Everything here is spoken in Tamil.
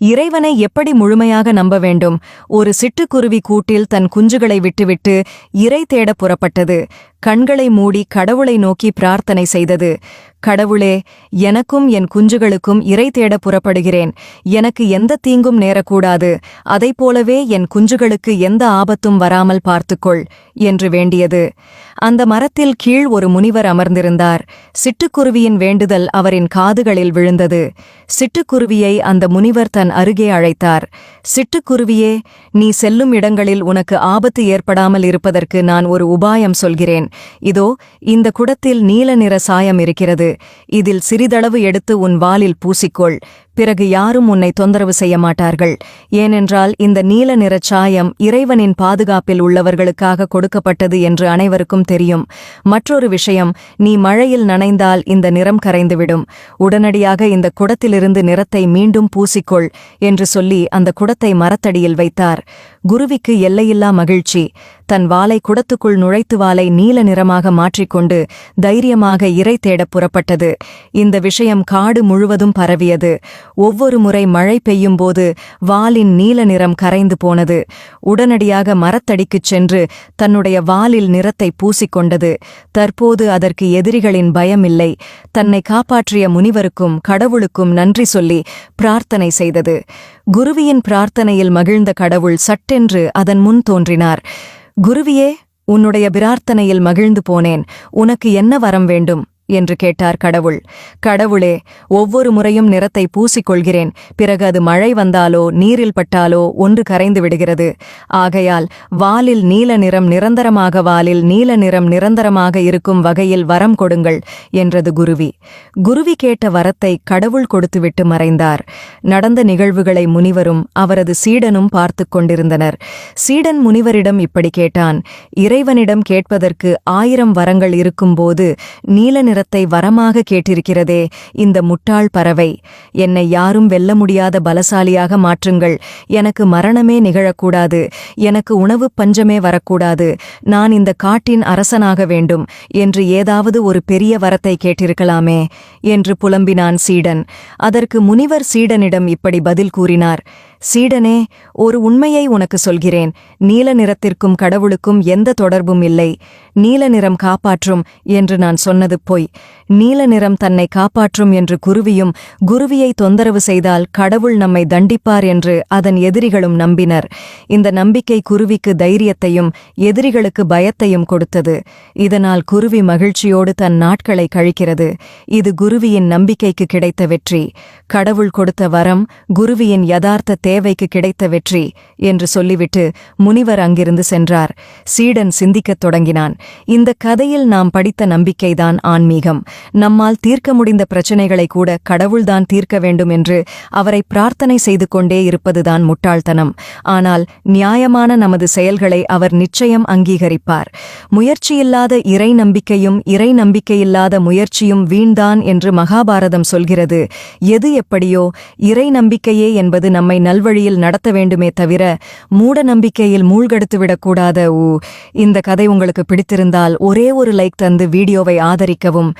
இறைவனை எப்படி முழுமையாக நம்ப வேண்டும்? ஒரு சிட்டுக்குருவி கூட்டில் தன் குஞ்சுகளை விட்டுவிட்டு இறை தேட புறப்பட்டது. கண்களை மூடி கடவுளை நோக்கி பிரார்த்தனை செய்தது. கடவுளே எனக்கும் என் குஞ்சுகளுக்கும் இறை தேட புறப்படுகிறேன். எனக்கு எந்த தீங்கும் நேரக்கூடாது. அதைப் போலவே என் குஞ்சுகளுக்கு எந்த ஆபத்தும் வராமல் பார்த்துக்கொள் என்று வேண்டியது. அந்த மரத்தில் கீழ் ஒரு முனிவர் அமர்ந்திருந்தார். சிட்டுக்குருவியின் வேண்டுதல் அவரின் காதுகளில் விழுந்தது. சிட்டுக்குருவியை அந்த முனிவர் தன் அருகே அழைத்தார். சிட்டுக்குருவியே நீ செல்லும் இடங்களில் உனக்கு ஆபத்து ஏற்படாமல் இருப்பதற்கு நான் ஒரு உபாயம் சொல்கிறேன். இதோ இந்த குடத்தில் நீல நிற சாயம் இருக்கிறது. இதில் சிறிதளவு எடுத்து உன் வாலில் பூசிக்கொள். பிறகு யாரும் உன்னை தொந்தரவு செய்ய மாட்டார்கள். ஏனென்றால் இந்த நீல நிறச் சாயம் இறைவனின் பாதுகாப்பில் உள்ளவர்களுக்காக கொடுக்கப்பட்டது என்று அனைவருக்கும் தெரியும். மற்றொரு விஷயம் நீ மழையில் நனைந்தால் இந்த நிறம் கரைந்துவிடும். உடனடியாக இந்த குடத்திலிருந்து நிறத்தை மீண்டும் பூசிக்கொள் என்று சொல்லி அந்த குடத்தை மரத்தடியில் வைத்தார். குருவிக்கு எல்லையில்லா மகிழ்ச்சி. தன் வாளை குடத்துக்குள் நுழைத்து வாளை நீல நிறமாக மாற்றிக்கொண்டு தைரியமாக இறை தேட புறப்பட்டது. இந்த விஷயம் காடு முழுவதும் பரவியது. ஒவ்வொரு முறை மழை பெய்யும்போது வாலின் நீல நிறம் கரைந்து போனது. உடனடியாக மரத்தடிக்குச் சென்று தன்னுடைய வாலில் நிறத்தை பூசிக்கொண்டது. தற்போது அதற்கு எதிரிகளின் பயமில்லை. தன்னை காப்பாற்றிய முனிவருக்கும் கடவுளுக்கும் நன்றி சொல்லி பிரார்த்தனை செய்தது. குருவியின் பிரார்த்தனையில் மகிழ்ந்த கடவுள் சட்டென்று அதன் முன் தோன்றினார். குருவியே உன்னுடைய பிரார்த்தனையில் மகிழ்ந்து போனேன். உனக்கு என்ன வரம் வேண்டும்? என்று கேட்டார் கடவுள். கடவுளே ஒவ்வொரு முறையும் நிறத்தை பூசிக்கொள்கிறேன். பிறகு அது மழை வந்தாலோ நீரில் பட்டாலோ ஒன்று கரைந்து விடுகிறது. ஆகையால் வாலில் நீல நிறம் நிரந்தரமாக வாலில் நீல நிறம் நிரந்தரமாக இருக்கும் வகையில் வரம் கொடுங்கள் என்றது குருவி. குருவி கேட்ட வரத்தை கடவுள் கொடுத்துவிட்டு மறைந்தார். நடந்த நிகழ்வுகளை முனிவரும் அவரது சீடனும் பார்த்துக் கொண்டிருந்தனர். சீடன் முனிவரிடம் இப்படி கேட்டான் இறைவனிடம் கேட்பதற்கு ஆயிரம் வரங்கள் இருக்கும்போது நீல நிற நிறத்தை வரமாக கேட்டிருக்கிறதே இந்த முட்டாள் பறவை. என்னை யாரும் வெல்ல முடியாத பலசாலியாக மாற்றுங்கள். எனக்கு மரணமே நிகழக்கூடாது. எனக்கு உணவு பஞ்சமே வரக்கூடாது. நான் இந்த காட்டின் அரசனாக வேண்டும் என்று ஏதாவது ஒரு பெரிய வரத்தை கேட்டிருக்கலாமே என்று புலம்பினான் சீடன். அதற்கு முனிவர் சீடனிடம் இப்படி பதில் கூறினார். சீடனே ஒரு உண்மையை உனக்கு சொல்கிறேன். நீல நிறத்திற்கும் கடவுளுக்கும் எந்த தொடர்பும் இல்லை. நீல நிறம் காப்பாற்றும் என்று நான் சொன்னது பொய். நீல நிறம் தன்னை காப்பாற்றும் என்று குருவியும் குருவியை தொந்தரவு செய்தால் கடவுள் நம்மை தண்டிப்பார் என்று அதன் எதிரிகளும் நம்பினர். இந்த நம்பிக்கை குருவிக்கு தைரியத்தையும் எதிரிகளுக்கு பயத்தையும் கொடுத்தது. இதனால் குருவி மகிழ்ச்சியோடு தன் நாட்களை கழிக்கிறது. இது குருவியின் நம்பிக்கைக்கு கிடைத்த வெற்றி. கடவுள் கொடுத்த வரம் குருவியின் யதார்த்த தேவைக்கு கிடைத்த வெற்றி என்று சொல்லிவிட்டு முனிவர் அங்கிருந்து சென்றார். சீடன் சிந்திக்கத் தொடங்கினான். இந்த கதையில் நாம் படித்த நம்பிக்கைதான் ஆன்மீகம். நம்மால் தீர்க்க முடிந்த பிரச்சனைகளை கூட கடவுள்தான் தீர்க்க வேண்டும் என்று அவரை பிரார்த்தனை செய்து கொண்டே இருப்பதுதான் முட்டாள்தனம். ஆனால் நியாயமான நமது செயல்களை அவர் நிச்சயம் அங்கீகரிப்பார். முயற்சியில்லாத இறை நம்பிக்கையும் இறை நம்பிக்கையில்லாத முயற்சியும் வீண்தான் என்று மகாபாரதம் சொல்கிறது. எது எப்படியோ இறை நம்பிக்கையே என்பது நம்மை நல்வழியில் நடத்த வேண்டுமே தவிர மூட நம்பிக்கையில் மூழ்கெடுத்துவிடக்கூடாத ஊ. இந்த கதை உங்களுக்கு பிடித்திருந்தால் ஒரே ஒரு லைக் தந்து வீடியோவை ஆதரிக்கவும்.